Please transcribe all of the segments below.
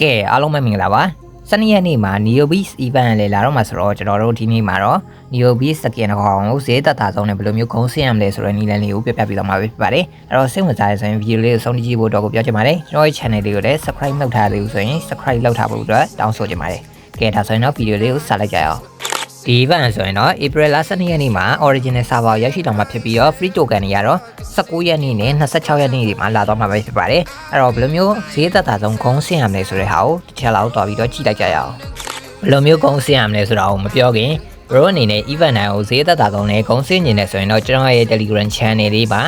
ကဲအားလုံးပဲမင်္ဂလာပါစနေရက်နေ့မှာ Neobis event လေးလာတော့မှာဆိုတော့ကျွန်တော်တို့ဒီနေ့မှာတော့ Neobis စကင်ကောင်ကိုဈေးသက်သာဆုံးနဲ့ဘယ်လိုမျိုးခုံးဆင်းရမလဲဆိုတဲ့နည်းလမ်းလေးကိုပြပြပေးသွားမှာဖြစ်ပါတယ်အဲ့တော့စိတ်ဝင်စားတဲ့ဆိုရင်ဗီဒီယိုလေးကိုဆုံးဖြတ်ကြည့်ဖို့တော့ကိုပြောချင်ပါတယ်ကျွန်တော်ရဲ့ channel လေးကိုလည်း subscribe လုပ်ထားသေးလို့ဆိုရင် subscribe လုပ်ထားဖို့အတွက်တောင်းဆိုချင်ပါတယ်ကဲဒါဆိုရင်တော့ဗီဒီယိုလေးကိုစလိုက်ကြရအောင် ဒီ event ဆိုရင်တော့ April 12ရက်နေ့မှာ original server ရောက်ရှိတော့မှာဖြစ်ပြီးတော့ free token တွေကတော့19ရက်နေ့နဲ့26ရက်နေ့တွေမှာလာတော့မှာပဲဖြစ်ပါတယ်အဲ့တော့ဘယ်လိုမျိုးဈေးသက်သာဆုံးခုံးဆင်းရမလဲဆိုတဲ့ဟာကိုတစ်ချက်လောက်တော်ပြီးတော့ကြည့်လိုက်ကြရအောင်ဘယ်လိုမျိုးခုံးဆင်းရမလဲဆိုတာကိုမပြောခင် bro အနေနဲ့ event တိုင်းကိုဈေးသက်သာဆုံးနဲ့ခုံးဆင်းနေတယ်ဆိုရင်တော့ကျွန်တော်ရဲ့ Telegram channel လေးပါ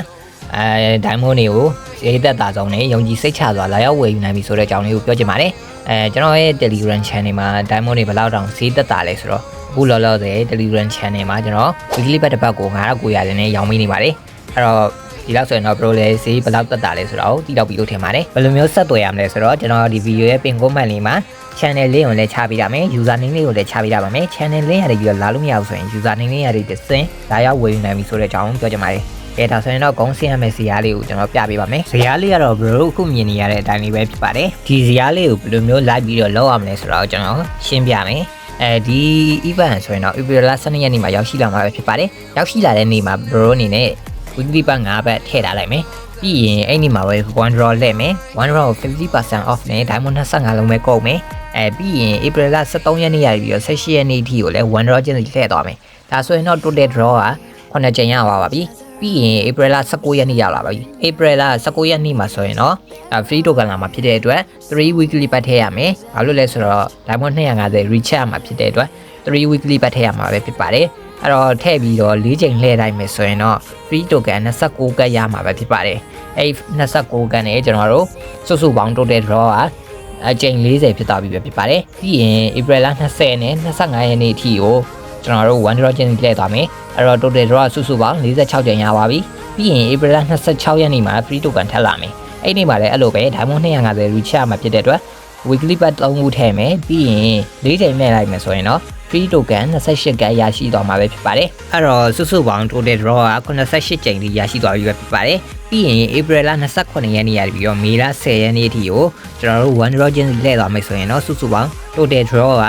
အဲ diamond တွေကိုဈေးသက်သာဆုံးနဲ့ယုံကြည်စိတ်ချစွာလာရောက်ဝယ်ယူနိုင်ပြီဆိုတဲ့အကြောင်းလေးကိုပြောချင်ပါတယ်အဲကျွန်တော်ရဲ့ Telegram channel မှာ diamond တွေဘယ်လောက်တောင်ဈေးသက်သာလဲဆိုတော့ အခုလောလောဆယ် Telegram channel မှာကျွန်တော် weekly ဘတ်တစ်ပတ်ကို9900နဲ့ရောင်းမိနေပါတယ်အဲ့တော့ဒီလောက်ဆိုရင်တော့ pro လေဈေးဘယ်လောက်တက်တာလဲဆိုတော့တိတော့ပြီလို့ထင်ပါတယ်ဘယ်လိုမျိုးဆက်သွယ်ရမလဲဆိုတော့ကျွန်တော်ဒီ video ရဲ့ပင် comment လေးမှာ channel link ကိုလည်းချပေးရမယ် user name လေးကိုလည်းချပေးရပါမယ် channel link ရတယ်ပြီးတော့လာလို့မရဘူးဆိုရင် user name လေးရတယ်တစ်စင်းလာရောက်ဝယ်ယူနိုင်ပြီဆိုတဲ့အကြောင်းပြောချင်ပါတယ် ကဲဒါဆိုရင်တော့ဂုံးဆင်းရမယ့်ဇာတ်လေးကိုကျွန်တော်ပြပေးပါမယ်ဇာတ်လေးကတော့ bro အခုမြင်နေရတဲ့အတိုင်းလေးပဲဖြစ်ပါတယ်ဒီဇာတ်လေးကိုဘယ်လိုမျိုး live ပြီးတော့လောက်ရမလဲဆိုတော့ကျွန်တော်ရှင်းပြမယ်အဲဒီ event ဆိုရင်တော့ April 12ရက်နေ့မှာရောက်ရှိလာမှာပဲဖြစ်ပါတယ်ရောက်ရှိလာတဲ့နေ့မှာ bro အနေနဲ့ weekly ပတ်5ဘတ်ထည့်ထားလိုက်မယ်ပြီးရင်အဲ့ဒီမှာပဲ1 draw လဲမယ်1 draw 50% off နဲ့ diamond 25လုံးပဲကုန်မယ်အဲပြီးရင် April 13ရက်နေ့ရပြီးတော့18ရက်နေ့အထိကိုလည်း1 draw ချင်းစီထည့်သွားမယ်ဒါဆိုရင်တော့ total draw က9ကြိမ်ရပါပါပြီ ပြီးရင် April 19ရက်နေ့ရောက်လာပါပြီ April 19ရက်နေ့မှာဆိုရင်တော့ free token လာမှာဖြစ်တဲ့အတွက်3 weekly ပတ်ထည့်ရမယ်ဘာလို့လဲဆိုတော့ diamond 250 recharge မှာဖြစ်တဲ့အတွက်3 weekly ပတ်ထည့်ရမှာပဲဖြစ်ပါတယ်အဲ့တော့ထည့်ပြီးတော့၄ချိန်လှည့်တိုင်းမယ်ဆိုရင်တော့ free token 29ကတ်ရမှာပဲဖြစ်ပါတယ်အဲ့29ကတ်နဲ့ကျွန်တော်တို့စုစုပေါင်း total draw ကအချိန်40ဖြစ်သွားပြီပဲဖြစ်ပါတယ်ပြီးရင် April 20နဲ့25ရက်နေ့အထိကို ကျွန်တော်တို့1 draw ချင်းလှည့်သွားမယ်အဲ့တော့ total draw စုစုပေါင်း46ချိန်ရပါပြီပြီးရင် April 26ရက်နေ့မှာ free token ထပ်လာမယ်အဲ့ဒီမှာလည်းအဲ့လိုပဲ diamond 250 recharge မှာဖြစ်တဲ့အတွက် weekly pass 3ခုထည့်မယ်ပြီးရင်၄ချိန်လှည့်လိုက်မယ်ဆိုရင်တော့ free token 28ကရရှိသွားမှာပဲဖြစ်ပါတယ်အဲ့တော့စုစုပေါင်း total draw က88ကြိမ်ထိရရှိသွားပြီပဲဖြစ်ပါတယ်ပြီးရင် April 28ရက်နေ့ရပြီးတော့မေလ10ရက်နေ့အထိကိုကျွန်တော်တို့1 draw ချင်းလဲသွားမယ်ဆိုရင်တော့စုစုပေါင်း total draw က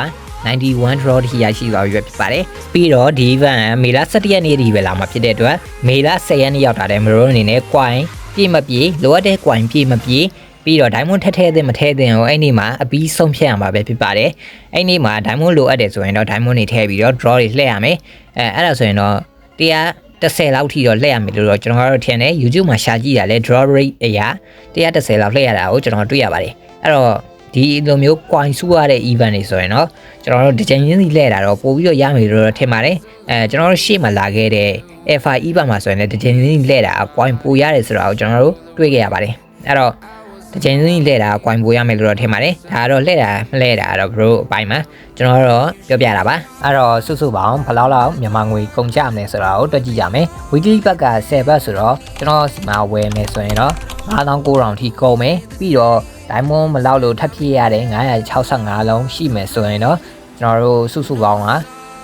91 draw ထိရရှိသွားပြီပဲဖြစ်ပါတယ်ပြီးတော့ဒီ event မေလ17ရက်နေ့ထိပဲလာမှာဖြစ်တဲ့အတွက်မေလ10ရက်နေ့ရောက်တာတဲ့မရိုးအနေနဲ့ coin ပြည့်မပြည့်လိုအပ်တဲ့ coin ပြည့်မပြည့်ပြီးတော့ diamond ထက်ထဲတဲ့မထဲတဲ့ကိုအဲ့ဒီမှာအပြီးဆုံးဖြတ်ရမှာပဲဖြစ်ပါတယ်အဲ့ဒီမှာ diamond လိုအပ်တယ်ဆိုရင်တော့ diamond တွေထည့်ပြီးတော့ draw တွေလှည့်ရမယ်အဲအဲ့ဒါဆိုရင်တော့တရား30လောက်ထိတော့လှည့်ရမယ်လို့တော့ကျွန်တော်တို့ထင်တယ် YouTube မှာရှာကြည့်ရလဲ draw rate အရာ130လောက်လှည့်ရတာကိုကျွန်တော်တွေ့ရပါတယ်အဲ့တော့ ဒီလိုမျိုး coin စုရတဲ့ event တွေဆိုရင်တော့ကျွန်တော်တို့ဒီချိန်ချင်းစီလှည့်တာတော့ပို့ပြီးတော့ရမယ်လို့တော့ထင်ပါတယ်အဲကျွန်တော်တို့ရှေ့မှာလာခဲ့တဲ့ Alpha event မှာဆိုရင်လည်းဒီချိန်ချင်းစီလှည့်တာ coin ပို့ရတယ်ဆိုတာကိုကျွန်တော်တို့တွေ့ခဲ့ရပါတယ်အဲ့တော့တစ်ချိန်စီလှည့်တာကွိုင်ပိုရမယ်လို့တော့ထင်ပါတယ်ဒါကတော့လှည့်တာမလှည့်တာတော့ bro အပိုင်းမှာကျွန်တော်တော့ပြောပြတာပါအဲ့တော့စုစုပေါင်းဘယ်လောက်လောက်မြန်မာငွေကုန်ကြမလဲဆိုတာကိုတွက်ကြည့်ကြမယ် weekly pack က10ဘတ်ဆိုတော့ကျွန်တော်စီမှာဝယ်မယ်ဆိုရင်တော့9900ထိကုန်မယ်ပြီးတော့ diamond မလောက်လို့ထပ်ဖြည့်ရတယ်965လုံးရှိမယ်ဆိုရင်တော့ကျွန်တော်တို့စုစုပေါင်းက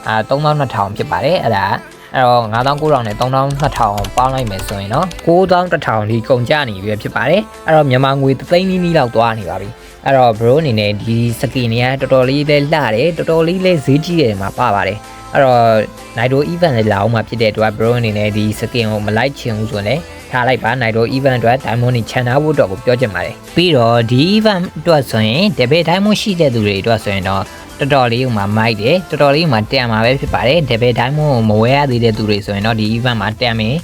အာ3200ဖြစ်ပါတယ်အဲ့ဒါအဲ့တော့9900နဲ့3200ပေါင်းလိုက်မယ်ဆိုရင်တော့9100ဒီကုန်ကြနေပြီဖြစ်ပါတယ်အဲ့တော့မြန်မာငွေ3သိန်းနီးနီးလောက်သွားနေပါပြီအဲ့တော့ bro အနေနဲ့ဒီစကင်တွေကတော်တော်လေးလဲလှတယ်တော်တော်လေးလဲဈေးကြီးတယ်မှာပါပါတယ်အဲ့တော့ Nido event လည်းလာအောင်မှာဖြစ်တဲ့အတွက် bro အနေနဲ့ဒီစကင်ကိုမလိုက်ချင်ဘူးဆိုရင် ထားလိုက်ပါ Nido event အတွက် diamond นี่ channel ဖို့တော့ကိုပြောချင်ပါတယ်ပြီးတော့ဒီ event အတွက်ဆိုရင် debit diamond ရှိတဲ့သူတွေအတွက်ဆိုရင်တော့တော်တော်လေးဥမာမိုက်တယ်တော်တော်လေးဥမာတန်မှာပဲဖြစ်ပါတယ်ဒဘယ်တိုင်းမို့မဝဲရသေးတဲ့သူတွေဆိုရင်တော့ဒီ event မှာတန်မယ်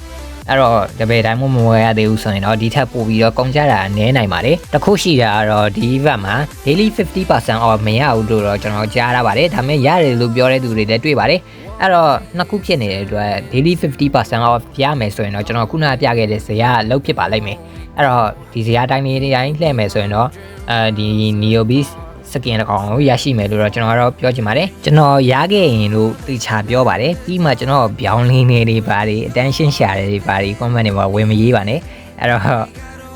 အဲ့တော့ဒဘယ်တိုင်းမို့မဝဲရသေးဘူးဆိုရင်တော့ဒီထက်ပိုပြီးတော့ကုန်ကြတာနည်းနိုင်ပါတယ်တခုရှိတာကတော့ဒီ event မှာ daily 50% off မရဘူးလို့တော့ကျွန်တော်ကြားရပါတယ်ဒါပေမဲ့ရတယ်လို့ပြောတဲ့သူတွေလည်းတွေ့ပါတယ် အဲ့တော့နှစ်ခုဖြစ်နေတဲ့အတွက် daily 50% off ရမယ်ဆိုရင်တော့ကျွန်တော်ခုနပြခဲ့တဲ့ဇာတ်လောက်ဖြစ်ပါလိမ့်မယ်အဲ့တော့ဒီဇာတ်တိုင်းလေးတိုင်းလှည့်မယ်ဆိုရင်တော့အဲဒီ neobis စကင်တစ်ကောင်ကိုရရှိမယ်လို့တော့ကျွန်တော်ကတော့ပြောချင်ပါတယ်ကျွန်တော်ရခဲ့ရင်လို့သိချပြောပါတယ်ပြီးမှကျွန်တော်ဗျောင်းလင်းနေတွေပါတယ် attention ရှာတယ်တွေပါတယ် comment တွေမှာဝင်မရေးပါနဲ့အဲ့တော့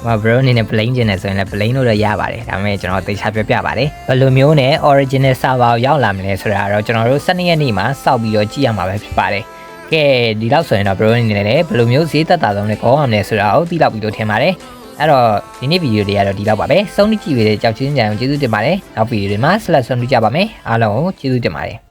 မ bro အနေနဲ့ plane ကျင်တယ်ဆိုရင်လည်း plane လို့တော့ရပါတယ်ဒါပေမဲ့ကျွန်တော်သိချပြောပြပါတယ်ဘယ်လိုမျိုးနဲ့ original server ကိုရောက်လာမလဲဆိုတာတော့ကျွန်တော်တို့12ရက်နေ့မှာစောက်ပြီးတော့ကြည့်ရမှာပဲဖြစ်ပါတယ်ကဲဒီလောက်ဆိုရင်တော့ bro အနေနဲ့လည်းဘယ်လိုမျိုးဈေးသက်သာဆုံးနဲ့ခေါင်းအောင်လဲဆိုတာကိုသိတော့ပြီးလို့ထင်ပါတယ်အဲ့တော့ဒီနေ့ဗီဒီယိုတွေကတော့ဒီလောက်ပါပဲဆုံးဖြတ်ကြည့်ရတဲ့ကြောက်ချင်းကြံကျေးဇူးတင်ပါတယ်နောက်ဗီဒီယိုတွေမှာဆက်လက်ဆုံးဖြတ်ကြပါမယ်အားလုံးကိုကျေးဇူးတင်ပါတယ်